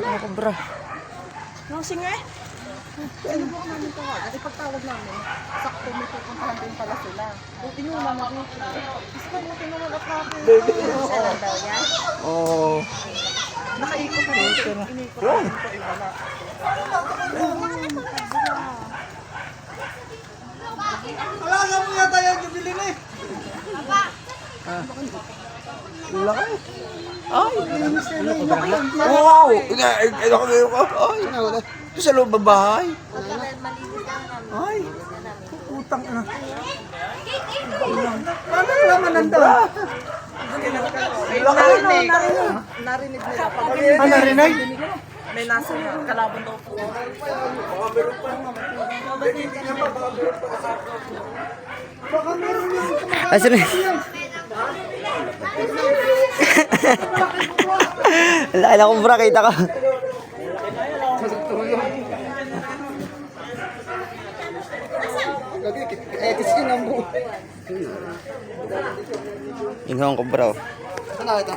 Laki ng kobra. Nung singa eh. Ano ba namin tawagan? Kasi pagtawag namin, sakto may pupuntahan din pala sila. Buti nyo naman dito. Kasi mabuti naman at natin. Saan daw yan? Oo. Nakaikot na dito. Inikot eh, wala. Wala nga mo yata yung bilhin eh. Laki. Ay! Wow! Ina ko na yung Ay! Ito sa loob ng bahay. Ay! Utang na. Paano naman nandun? Narinig. Narinig nila. Ah, narinig? may nasa kalabon daw po. Asan na? Laki na kobra, kita ko. Yun ang buo. Inhong kobra. oh. Ano ito?